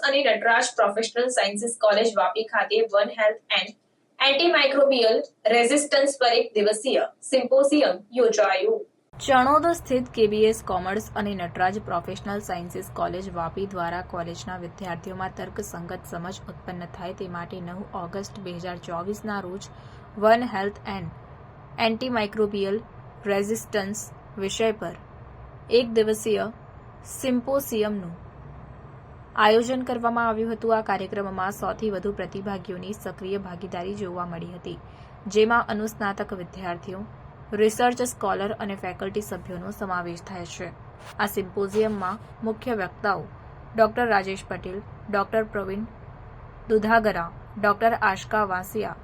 અને Nataraj professional sciences college Vapi ખાતે one health and antimicrobial resistance પર એક દિવસીય સિમ્પોઝિયમ યોજાયું. ચણોદ સ્થિત કેબીએસ કોમર્સ અને Nataraj professional sciences college Vapi દ્વારા કોલેજના વિદ્યાર્થીઓમાં તર્કસંગત સમજ ઉત્પન્ન થાય તે માટે નવ ઓગસ્ટ બે હજાર ચોવીસના રોજ one health and antimicrobial resistance વિષય પર એક દિવસીય સિમ્પોસિયમનું આયોજન કરવામાં આવ્યું હતું. આ કાર્યક્રમમાં સૌથી વધુ પ્રતિભાગીઓની સક્રિય ભાગીદારી જોવા મળી હતી. જેમાં અનુસ્નાતક વિદ્યાર્થીઓ રિસર્ચ સ્કોલર અને ફેકલ્ટી સભ્યોનો સમાવેશ થાય છે. આ સિમ્પોઝિયમમાં મુખ્ય વક્તાઓ doctor Rajesh Patel, doctor Pravin Dudhagara, doctor Aashka Vasiya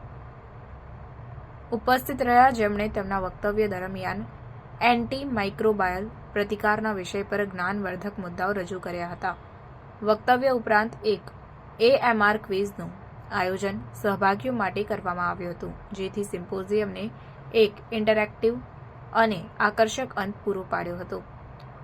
ઉપસ્થિત રહ્યા. જેમણે તેમના વક્તવ્ય દરમિયાન એન્ટી માઇક્રોબાયલ પ્રતિકારના વિષય પર જ્ઞાનવર્ધક મુદ્દાઓ રજૂ કર્યા હતા. વક્તવ્ય ઉપરાંત એક એએમઆર ક્વિઝનું આયોજન સહભાગીઓ માટે કરવામાં આવ્યું હતું. જેથી સિમ્પોઝિયમને એક ઇન્ટરેક્ટિવ અને આકર્ષક અંત પૂરો પાડ્યો હતો.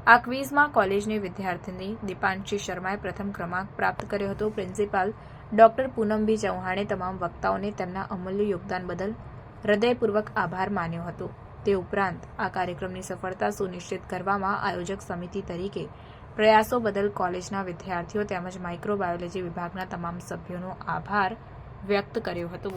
આ ક્વિઝમાં કોલેજની વિદ્યાર્થીની દીપાંશી શર્માએ પ્રથમ ક્રમાંક પ્રાપ્ત કર્યો હતો. પ્રિન્સિપાલ ડોક્ટર પૂનમબી ચૌહાણે તમામ વક્તાઓને તેમના અમૂલ્ય યોગદાન બદલ હૃદયપૂર્વક આભાર માન્યો હતો. તે ઉપરાંત આ કાર્યક્રમની સફળતા સુનિશ્ચિત કરવામાં આયોજક સમિતિ તરીકે પ્રયાસો બદલ કોલેજના વિદ્યાર્થીઓ તેમજ માઇક્રોબાયોલોજી વિભાગના તમામ સભ્યોનો આભાર વ્યક્ત કર્યો હતો.